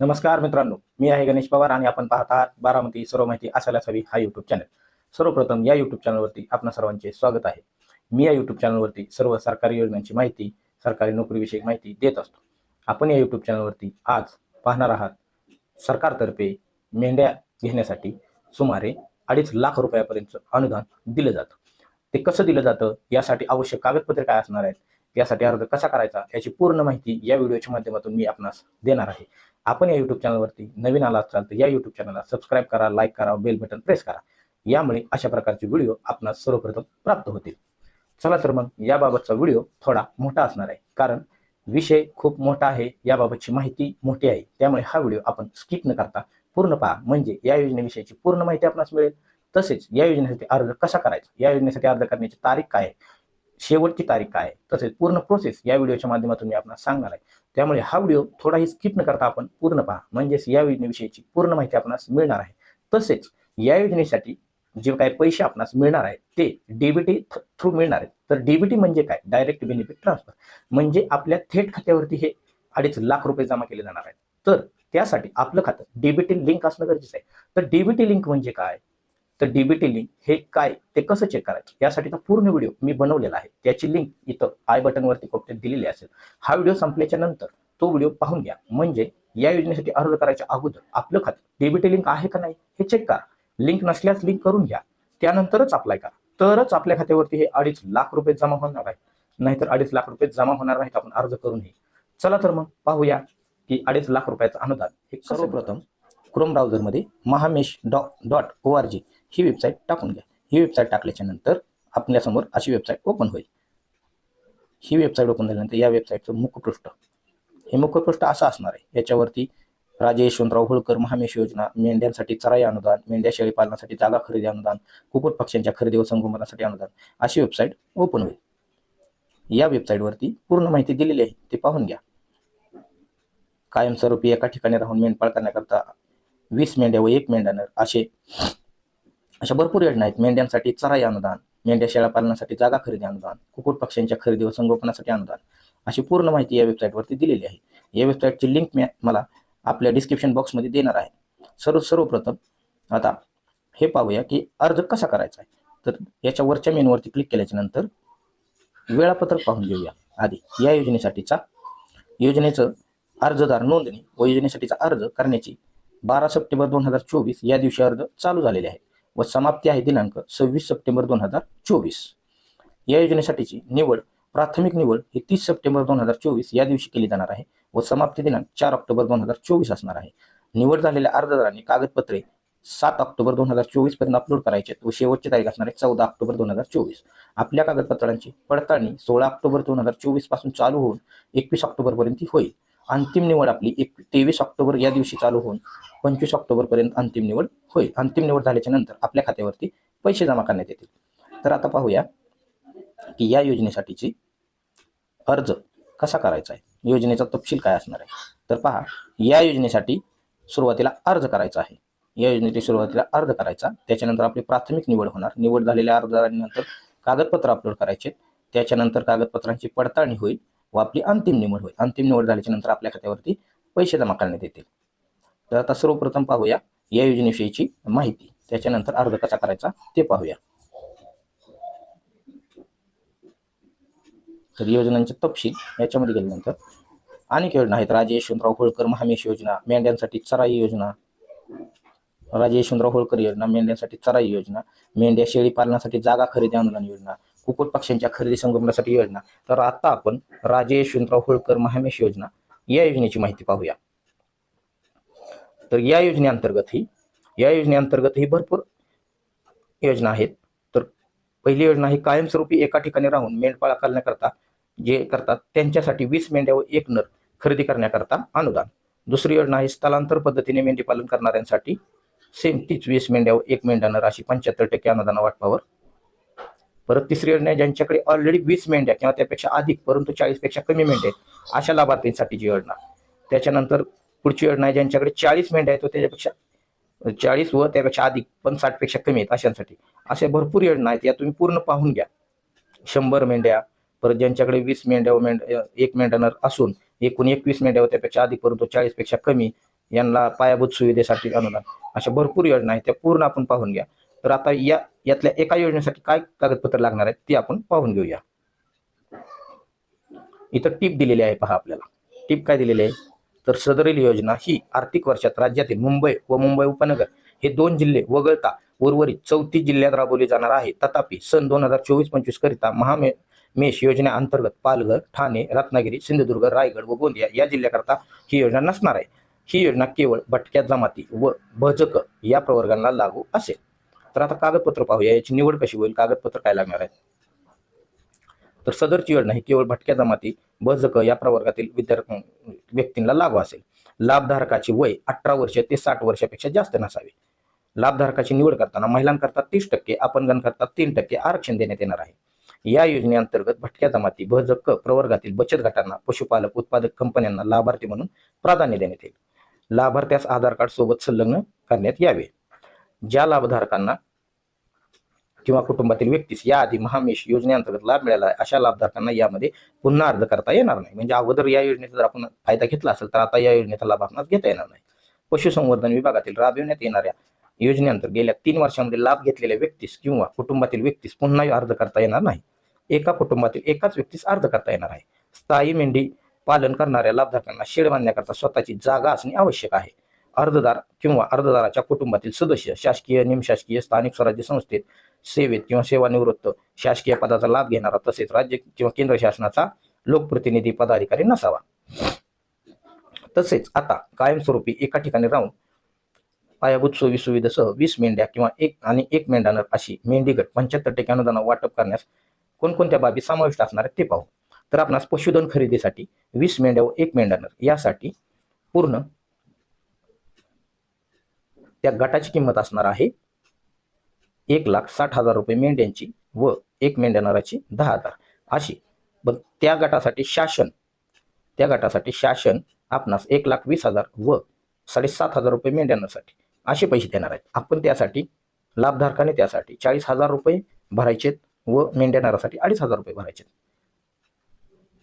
नमस्कार मित्रांनो मी आहे गणेश पवार आणि आपण पाहत आहात बारामती सर्व माहिती असायलाच हवी हा युट्यूब चॅनल सर्वप्रथम या युट्यूब चॅनलवरती आपणा सर्वांचे स्वागत आहे. मी या युट्यूब चॅनलवरती सर्व सरकारी योजनांची माहिती सरकारी नोकरीविषयी माहिती देत असतो. आपण या युट्यूब चॅनलवरती आज पाहणार आहात सरकारतर्फे मेंढ्या घेण्यासाठी सुमारे अडीच लाख रुपयापर्यंत अनुदान दिलं जातं. ते कसं दिलं जातं? यासाठी आवश्यक कागदपत्रे काय असणार आहेत? यासाठी अर्ज कसा करायचा? याची पूर्ण माहिती या व्हिडिओच्या माध्यमातून मी आपणास देणार आहे. आपण या युट्यूब चॅनलवरती नवीन आला असाल तर या युट्यूब चॅनलला सबस्क्राईब करा लाईक करा बेल बटन प्रेस करा. यामुळे अशा प्रकारचे व्हिडिओ आपणास सर्वप्रथम प्राप्त होतील. चला तर मग याबाबतचा व्हिडिओ थोडा मोठा असणार आहे. कारण विषय खूप मोठा आहे याबाबतची माहिती मोठी आहे. त्यामुळे हा व्हिडिओ आपण स्किप न करता पूर्ण पहा. म्हणजे या योजनेविषयीची पूर्ण माहिती आपणास मिळेल. तसेच या योजनेसाठी अर्ज कसा करायचा? या योजनेसाठी अर्ज करण्याची तारीख काय आहे? शेवटची तारीख काय आहे? तसेच पूर्ण प्रोसेस या व्हिडिओच्या माध्यमातून मी आपल्याला सांगणार आहे. त्यामुळे हा व्हिडिओ थोडाही स्किप न करता आपण पूर्ण पहा. म्हणजेच या योजनेविषयीची पूर्ण माहिती आपणास मिळणार आहे. तसेच या योजनेसाठी जे काही पैसे आपणास मिळणार आहेत ते डीबीटी थ्रू मिळणार आहेत. तर डीबीटी म्हणजे काय? डायरेक्ट बेनिफिट ट्रान्सफर म्हणजे आपल्या थेट खात्यावरती हे अडीच लाख रुपये जमा केले जाणार आहेत. तर त्यासाठी आपलं खातं डीबीटी लिंक असणं गरजेचं आहे. तर डीबीटी लिंक म्हणजे काय? तर डीबीटी लिंक हे काय ते कसं चेक करायचं? यासाठीचा पूर्ण व्हिडिओ मी बनवलेला आहे. त्याची लिंक इथं आय बटनवरती कोपऱ्यात दिलेली असेल. हा व्हिडिओ संपल्याच्या नंतर तो व्हिडिओ पाहून घ्या. म्हणजे या योजनेसाठी अर्ज करायच्या अगोदर आपलं खातं डीबीटी लिंक आहे का नाही हे चेक करा. लिंक नसल्यास लिंक करून घ्या. त्यानंतरच अप्लाय करा. तरच आपल्या खात्यावरती हे अडीच लाख रुपये जमा होणार आहे. नाहीतर अडीच लाख रुपये जमा होणार नाहीत आपण अर्ज करून हे चला तर मग पाहूया की अडीच लाख रुपयाचं अनुदान हे सर्वप्रथम क्रोम ब्राउझरमध्ये महामेश डॉ डॉट ओ आर जी ही वेबसाईट टाकून घ्या. ही वेबसाईट टाकल्याच्या नंतर आपल्यासमोर अशी वेबसाईट ओपन होईल. ही वेबसाईट ओपन झाल्यानंतर या वेबसाईटचं मुखपृष्ठ. हे मुखपृष्ठ असं असणार आहे. याच्यावरती राजे यशवंतराव होळकर महामेश योजना मेंढ्यांसाठी चराई अनुदान मेंढ्या शेळी पालनासाठी जागा खरेदी अनुदान कुक्कुट पक्ष्यांच्या खरेदी व संगोपनासाठी अनुदान अशी वेबसाईट ओपन होईल. या वेबसाईटवरती पूर्ण माहिती दिलेली आहे. ते पाहून घ्या. कायमस्वरूपी एका ठिकाणी राहून मेंढपाळ करण्याकरता वीस मेंढ्या व एक मेंढ्यानर असे अशा भरपूर योजना आहेत. मेंढ्यांसाठी चराई अनुदान मेंढ्या शेळ्या पालनासाठी जागा खरेदी अनुदान कुकुट पक्ष्यांच्या खरेदी व संगोपनासाठी अनुदान अशी पूर्ण माहिती या वेबसाईटवरती दिलेली आहे. या वेबसाईटची लिंक मी मला आपल्या डिस्क्रिप्शन बॉक्समध्ये देणार आहे. सर्व सर्वप्रथम आता हे पाहूया की अर्ज कसा करायचा आहे. तर याच्या वरच्या मेनूवरती क्लिक केल्याच्यानंतर वेळापत्रक पाहून घेऊया. आधी या योजनेसाठीचा योजनेचं अर्जदार नोंदणी व योजनेसाठीचा अर्ज करण्याची बारा सप्टेंबर दोन हजार चोवीस या दिवशी अर्ज चालू झालेले आहे. व समाप्ती आहे दिनांक सव्वीस सप्टेंबर दोन हजार चोवीस. या योजनेसाठीची निवड प्राथमिक निवड ही तीस सप्टेंबर दोन हजार चोवीस या दिवशी केली जाणार आहे व समाप्ती दिनांक चार ऑक्टोबर दोन हजार चोवीस असणार आहे. निवड झालेल्या अर्जदारांनी कागदपत्रे सात ऑक्टोबर दोन हजार चोवीसपर्यंत अपलोड करायचे आहेत व शेवटची तारीख असणार आहे चौदा ऑक्टोबर दोन हजार चोवीस. आपल्या कागदपत्रांची पडताळणी सोळा ऑक्टोबर दोन हजार चोवीसपासून चालू होऊन एकवीस ऑक्टोबर पर्यंत होईल. अंतिम निवड आपली एक तेवीस ऑक्टोबर या दिवशी चालू होऊन पंचवीस ऑक्टोबर पर्यंत अंतिम निवड होईल. अंतिम निवड झाल्याच्यानंतर आपल्या खात्यावरती पैसे जमा करण्यात येतील. तर आता पाहूया की या योजनेसाठीची अर्ज कसा करायचा आहे? योजनेचा तपशील काय असणार आहे? तर पहा या योजनेसाठी सुरुवातीला अर्ज करायचा आहे. या योजनेची सुरुवातीला अर्ज करायचा. त्याच्यानंतर आपली प्राथमिक निवड होणार. निवड झालेल्या अर्जानंतर कागदपत्र अपलोड करायचे. त्याच्यानंतर कागदपत्रांची पडताळणी होईल. व आपली अंतिम निवड होईल. अंतिम निवड झाल्याच्यानंतर आपल्या खात्यावरती पैसे जमा करण्यात येतील. तर आता सर्वप्रथम पाहूया या योजनेविषयीची माहिती. त्याच्यानंतर अर्ज कसा करायचा ते पाहूया. तर योजनांचे तपशील याच्यामध्ये गेल्यानंतर अनेक योजना आहेत. राजे यशवंतराव होळकर महामेश योजना मेंढ्यांसाठी चराई योजना राजे यशवंतराव होळकर योजना मेंढ्यांसाठी चराई योजना मेंढ्या शेळी पालनासाठी जागा खरेदी अनुदान योजना कुक्कुट पक्ष्यांच्या खरेदी संगमनासाठी योजना. तर आता आपण राजे यशवंतराव होळकर महामेश योजना या योजनेची माहिती पाहूया. तर या योजनेअंतर्गत ही या योजनेअंतर्गत ही भरपूर योजना आहेत. तर पहिली योजना ही कायमस्वरूपी एका ठिकाणी राहून मेंढपाळ करण्याकरता जे करतात त्यांच्यासाठी वीस मेंढ्या व एक नर खरेदी करण्याकरता अनुदान. दुसरी योजना आहे स्थलांतर पद्धतीने मेंढीपालन करणाऱ्यांसाठी सेम तीच वीस मेंढ्या व एक मेंढ्या नर अशी पंच्याहत्तर टक्के अनुदान वाटपावर परत तिसरी योजना आहे ज्यांच्याकडे ऑलरेडी वीस मेंढ्या किंवा त्यापेक्षा अधिक परंतु चाळीसपेक्षा कमी मेंढ्या आहेत अशा लाभार्थींसाठीची योजना. त्याच्यानंतर पुढची योजना आहे ज्यांच्याकडे चाळीस मेंढ्या आहेत व त्याच्यापेक्षा चाळीस व त्यापेक्षा अधिक पण साठपेक्षा कमी आहेत अशांसाठी. अशा भरपूर योजना आहेत या तुम्ही पूर्ण पाहून घ्या. शंभर मेंढ्या परत ज्यांच्याकडे वीस मेंढ्या व मेंढ एक मेंढ्यानर असून एकूण एकवीस मेंढ्या व त्यापेक्षा अधिक परंतु चाळीसपेक्षा कमी यांना पायाभूत सुविधेसाठी अनुदान अशा भरपूर योजना आहेत त्या पूर्ण आपण पाहून घ्या. तर आता या यातल्या एका योजनेसाठी काय कागदपत्र लागणार आहेत ते आपण पाहून घेऊया. इथं टीप दिलेली आहे पहा आपल्याला. टीप काय दिलेली आहे? तर सदरील योजना ही आर्थिक वर्षात राज्यातील मुंबई व मुंबई उपनगर हे दोन जिल्हे वगळता उर्वरित चौतीस जिल्ह्यात राबवली जाणार आहे. तथापि सन दोन हजार चोवीस पंचवीस करिता महामे मेष योजनेअंतर्गत पालघर ठाणे रत्नागिरी सिंधुदुर्ग रायगड व गोंदिया या जिल्ह्याकरता ही योजना नसणार आहे. ही योजना केवळ भटक्या जमाती व भजक या प्रवर्गांना लागू असेल. तर आता कागदपत्र पाहूया याची निवड कशी होईल कागदपत्र काय लागणार आहे तर सदरची योजना ही केवळ भटक्या जमाती बजक या प्रवर्गातील विद्यार्थी व्यक्तींना लागू असेल. लाभधारकाची वय अठरा वर्ष ते साठ वर्षापेक्षा जास्त नसावे. लाभधारकाची निवड करताना महिलांकरता तीस टक्के अपंगांकरता तीन टक्के आरक्षण देण्यात येणार आहे. या योजनेअंतर्गत भटक्या जमाती भजक प्रवर्गातील बचत गटांना पशुपालक उत्पादक कंपन्यांना लाभार्थी म्हणून प्राधान्य देण्यात येईल. लाभार्थ्यास आधार कार्ड सोबत संलग्न करण्यात यावे. ज्या लाभधारकांना किंवा कुटुंबातील व्यक्तीस याआधी महामेश योजनेअंतर्गत लाभ मिळाला आहे अशा लाभधारकांना यामध्ये पुन्हा अर्ज करता येणार नाही. म्हणजे अगोदर या योजनेचा जर आपण फायदा घेतला असेल तर आता या योजनेचा लाभ आपणास घेता येणार नाही. पशुसंवर्धन विभागातील राबविण्यात येणाऱ्या योजनेअंतर्गत गेल्या तीन वर्षांमध्ये लाभ घेतलेल्या व्यक्तीस किंवा कुटुंबातील व्यक्तीस पुन्हा अर्ज करता येणार नाही. एका कुटुंबातील एकाच व्यक्तीस अर्ज करता येणार आहे. स्थायी मेंढी पालन करणाऱ्या लाभधारकांना शेड बांधण्याकरता स्वतःची जागा असणे आवश्यक आहे. अर्जदार किंवा अर्जदाराच्या कुटुंबातील सदस्य शासकीय निमशासकीय स्थानिक स्वराज्य संस्थेत सेवेत किंवा सेवानिवृत्त शासकीय पदाचा लाभ घेणारा तसेच राज्य किंवा केंद्र शासनाचा लोकप्रतिनिधी पदाधिकारी नसावा. तसेच आता कायमस्वरूपी एका ठिकाणी राहून पायाभूत सोयी सुविधेसह वीस मेंढ्या किंवा एक आणि एक मेंढानर अशी मेंढीगट पंच्याहत्तर टक्के अनुदान वाटप करण्यास कोणकोणत्या बाबी समाविष्ट असणार आहेत ते पाहू. तर आपणास पशुधन खरेदीसाठी वीस मेंढ्या व एक मेंढानर यासाठी पूर्ण त्या गटाची किंमत असणार आहे एक लाख साठ हजार रुपये मेंढ्यांची व एक मेंढ्यानाराची दहा हजार. अशी. पण त्या गटासाठी शासन त्या गटासाठी शासन आपणास एक लाख वीस हजार व साडेसात हजार रुपये मेंढ्यांनासाठी असे पैसे देणार आहेत. आपण त्यासाठी लाभधारकाने त्यासाठी चाळीस हजार रुपये भरायचेत व मेंढ्यानारासाठी अडीच हजार रुपये भरायचे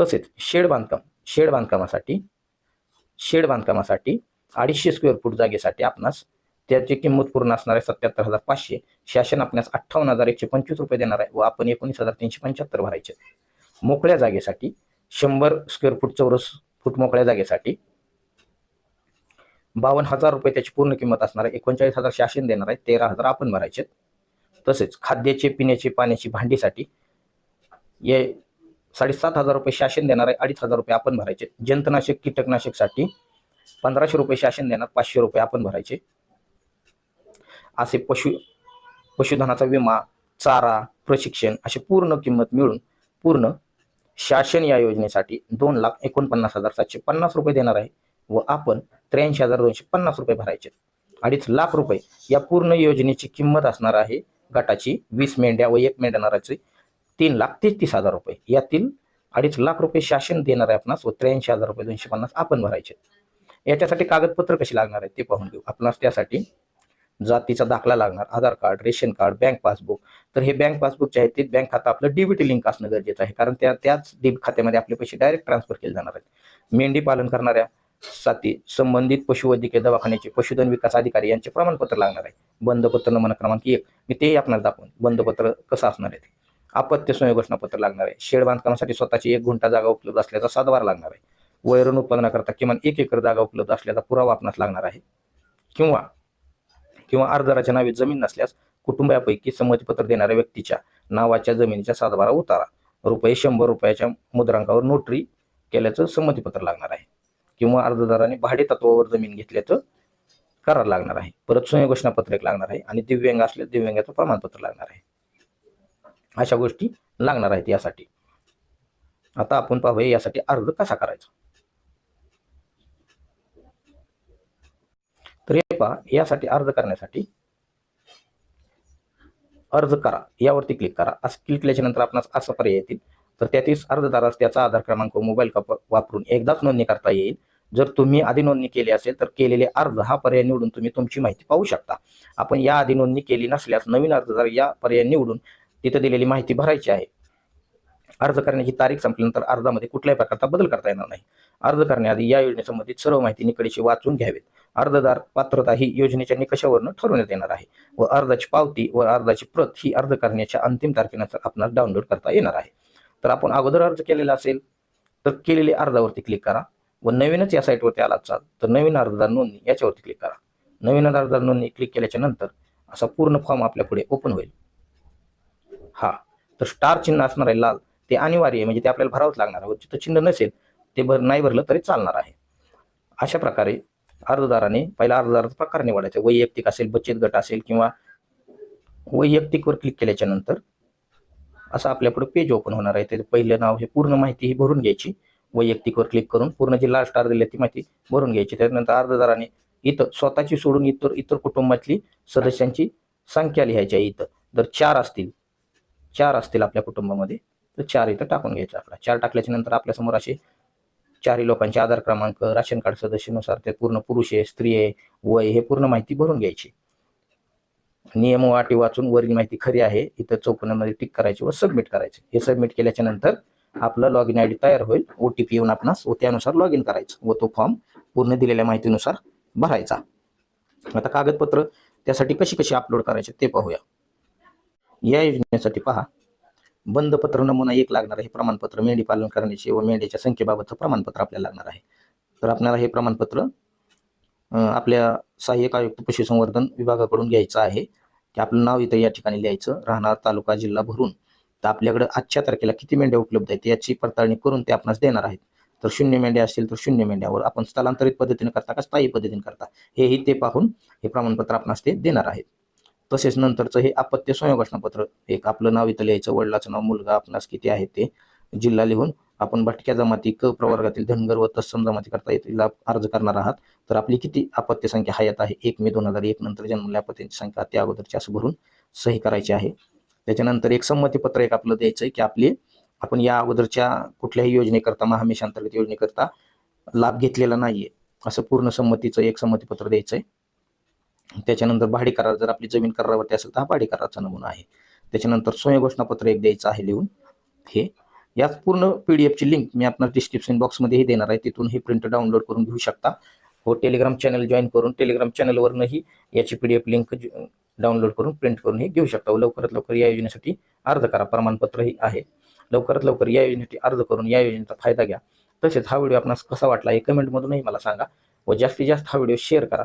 तसेच शेड बांधकाम शेड बांधकामासाठी शेड बांधकामासाठी अडीचशे स्क्वेअर फूट जागेसाठी आपणास त्याची किंमत पूर्ण असणार आहे सत्याहत्तर हजार पाचशे. शासन आपल्यास अठ्ठावन्न हजार एकशे पंचवीस रुपये देणार आहे व आपण एकोणीस हजार तीनशे पंच्याहत्तर भरायचे मोकळ्या जागेसाठी शंभर स्क्वेअर फूट चौरस फूट मोकळ्या जागेसाठी बावन्न हजार रुपये त्याची पूर्ण किंमत असणार आहे. एकोणचाळीस हजार शासन देणार आहे. तेरा हजार आपण भरायचे तसेच खाद्याचे पिण्याचे पाण्याची भांडीसाठी ये साडेसात हजार रुपये शासन देणार आहे. अडीच हजार रुपये आपण भरायचे जंतनाशक कीटकनाशकसाठी पंधराशे रुपये शासन देणार पाचशे रुपये आपण भरायचे असे पशु पशुधनाचा विमा चारा प्रशिक्षण अशी पूर्ण किंमत मिळून पूर्ण शासन या योजनेसाठी दोन लाख एकोणपन्नास हजार सातशे पन्नास रुपये देणार आहे व आपण त्र्याऐंशी हजार दोनशे पन्नास रुपये भरायचे अडीच लाख रुपये या पूर्ण योजनेची किंमत असणार आहे गटाची वीस मेंढ्या व एक मेंढ्यानाराची तीन लाख तेहतीस हजार रुपये. यातील अडीच लाख रुपये शासन देणार आहे आपणास व त्र्याऐंशी हजार रुपये दोनशे पन्नास आपण भरायचे याच्यासाठी कागदपत्र कशी लागणार आहे ते पाहून घेऊ. आपणास त्यासाठी जातीचा दाखला लागणार Aadhaar card ration card bank passbook. तर हे बँक पासबुक जे आहे ते बँक खातं आपलं डीबीटी लिंक असणं गरजेचं आहे. कारण त्या त्याच डीब खात्यामध्ये आपले पैसे डायरेक्ट ट्रान्सफर केले जाणार आहेत. मेंढी पालन करणाऱ्या साथी संबंधित पशुवैद्यकीय दवाखान्याचे पशुधन विकास अधिकारी यांचे प्रमाणपत्र लागणार आहे. बंदपत्र नमुना क्रमांक एक. मी तेही आपल्याला दाखवून बंदपत्र कसं असणार आहे ते. अपत्य संयोघोषणापत्र लागणार आहे. शेड बांधकामासाठी स्वतःची एक घंटा जागा उपलब्ध असल्याचा सातबार लागणार आहे. वैरण उत्पादनाकरता किमान एक एकर जागा उपलब्ध असल्याचा पुरावा आपणास लागणार आहे. किंवा किंवा अर्जदाराच्या नावे जमीन नसल्यास कुटुंबापैकी संमतीपत्र देणाऱ्या व्यक्तीच्या नावाच्या जमिनीच्या सातबारा उतारा. रुपये शंभर रुपयाच्या मुद्रांकावर नोटरी केल्याचं संमतीपत्र लागणार आहे. किंवा अर्जदाराने भाडे तत्वावर जमीन घेतल्याचं करार लागणार आहे. परत स्वयंघोषणा पत्रक लागणार आहे आणि दिव्यांग असल्यास दिव्यांगाचं प्रमाणपत्र लागणार आहे. अशा गोष्टी लागणार आहेत यासाठी. आता आपण पाहूया यासाठी अर्ज कसा करायचा? तर हे पहा यासाठी अर्ज करण्यासाठी अर्ज करा. यावरती क्लिक करा. असं क्लिक केल्याच्यानंतर आपणास असा पर्याय येतील. तर त्यातील अर्जदारास त्याचा आधार क्रमांक मोबाईल कप- वापरून एकदाच नोंदणी करता येईल. जर तुम्ही आधी नोंदणी केली असेल तर केलेले अर्ज हा पर्याय निवडून तुम्ही तुमची माहिती पाहू शकता. आपण या आधी नोंदणी केली नसल्यास नवीन अर्जदार या पर्याय निवडून तिथे दिलेली माहिती भरायची आहे. अर्ज करण्याची तारीख संपल्यानंतर अर्जामध्ये कुठल्याही प्रकारचा बदल करता येणार नाही. अर्ज करण्याआधी या योजनेसंबंधित सर्व माहिती निकडीशी वाचून घ्यावेत. अर्जदार पात्रता ही योजनेच्या निकषावरून ठरवण्यात येणार आहे व अर्जाची पावती व अर्जाची प्रत ही अर्ज करण्याच्या अंतिम तारखेनंतर आपणास डाउनलोड करता येणार आहे. तर आपण अगोदर अर्ज केलेला असेल तर केलेल्या अर्जावरती क्लिक करा व नवीनच या साईटवरती आला असाल तर नवीन अर्जदार नोंदणी याच्यावरती क्लिक करा. नवीन अर्जदार नोंदणी क्लिक केल्याच्यानंतर असा पूर्ण फॉर्म आपल्या पुढे ओपन होईल. हा तर स्टार चिन्ह असणार आहे लाल ते अनिवार्य आहे म्हणजे ते आपल्याला भरावंच लागणार आहे. व जिथं चिन्ह नसेल ते भर नाही भरलं तरी चालणार आहे. अशा प्रकारे अर्जदाराने पहिला अर्जदाराचा प्रकार निवडायचा. वैयक्तिक असेल बचत गट असेल किंवा वैयक्तिकवर क्लिक केल्याच्यानंतर असं आपल्याकडे पेज ओपन होणार आहे. त्याचं पहिलं नाव हे पूर्ण माहिती ही भरून घ्यायची. वैयक्तिकवर क्लिक करून पूर्ण जी लास्ट अर्ज दिली ती माहिती भरून घ्यायची. त्यानंतर अर्जदाराने इथं स्वतःची सोडून इतर इतर कुटुंबातली सदस्यांची संख्या लिहायची आहे इथं. जर चार असतील चार असतील आपल्या कुटुंबामध्ये तर चार इथं टाकून घ्यायचं आपला. चार टाकल्याच्या नंतर आपल्यासमोर असे चारही लोकांचे आधार क्रमांक राशन कार्ड सदस्यानुसार ते पूर्ण पुरुष आहे स्त्री आहे वय हे पूर्ण माहिती भरून घ्यायची. नियम वाटी वाचून वरील माहिती खरी आहे इथं चौकोनामध्ये टिक करायची व सबमिट करायचे. हे सबमिट केल्याच्यानंतर आपलं लॉग इन आय डी तयार होईल ओ टी पी येऊन आपणास व त्यानुसार लॉग इन करायचं व तो फॉर्म पूर्ण दिलेल्या माहितीनुसार भरायचा. आता कागदपत्र त्यासाठी कशी कशी अपलोड करायचे ते पाहूया. या योजनेसाठी पहा. बंदपत्र नमुना एक लागणार आहे. हे प्रमाणपत्र मेंढी पालन करण्याचे व मेंढीच्या संख्येबाबतचं प्रमाणपत्र आपल्याला लागणार आहे. तर आपल्याला हे प्रमाणपत्र आपल्या सहाय्यक आयुक्त पशुसंवर्धन विभागाकडून घ्यायचं आहे. की आपलं नाव इथं या ठिकाणी लिहायचं राहणार तालुका जिल्हा भरून. तर आपल्याकडे आजच्या तारखेला किती मेंढ्या उपलब्ध आहेत याची पडताळणी करून ते आपणास देणार आहेत. तर शून्य मेंढ्या असतील तर शून्य मेंढ्यावर आपण स्थलांतरित पद्धतीने करता का स्थायी पद्धतीने करता? हेही ते पाहून हे प्रमाणपत्र आपणास ते देणार आहेत. तसेच नंतरचं हे अपत्य स्वयंघोषणापत्र एक आपलं नाव इथं लिहायचं वडिलाचं नाव मुलगा आपणास किती आहे ते जिल्हा लिहून आपण भटक्या जमाती क प्रवर्गातील धनगर व तत्सम जमाती करता येतील अर्ज करणार आहात. तर आपली किती अपत्य संख्या हयात आहे? एक मे दोन हजार एक नंतर जन्मलेल्या अपत्यांची संख्या त्या अगोदरची असं भरून सही करायची आहे. त्याच्यानंतर एक संमतीपत्र एक आपलं द्यायचं आहे की आपली आपण या अगोदरच्या कुठल्याही योजनेकरता महामेश अंतर्गत योजनेकरता लाभ घेतलेला नाहीये. असं पूर्ण संमतीचं एक संमतीपत्र द्यायचं आहे त्याच्यानंतर भाडे करार जर आपली जमीन करारावरती असेल तर हा भाडे कराराचा नमुना आहे. त्याच्यानंतर स्वयं घोषणापत्र एक द्यायचं आहे लिहून. हे यात पूर्ण पी डी एफची लिंक मी आपल्याला डिस्क्रिप्शन बॉक्समध्येही देणार आहे. तिथून हे प्रिंट डाउनलोड करून घेऊ शकता. हो टेलिग्राम चॅनल जॉईन करून टेलिग्राम चॅनलवरूनही याची P D F link download करून प्रिंट करूनही घेऊ शकता. लवकरात लवकर या योजनेसाठी अर्ज करा. प्रमाणपत्रही आहे. लवकरात लवकर या योजनेसाठी अर्ज करून या योजनेचा फायदा घ्या. तसेच हा व्हिडिओ आपणास कसा वाटला हे कमेंटमधूनही मला सांगा व जास्तीत जास्त हा व्हिडिओ शेअर करा.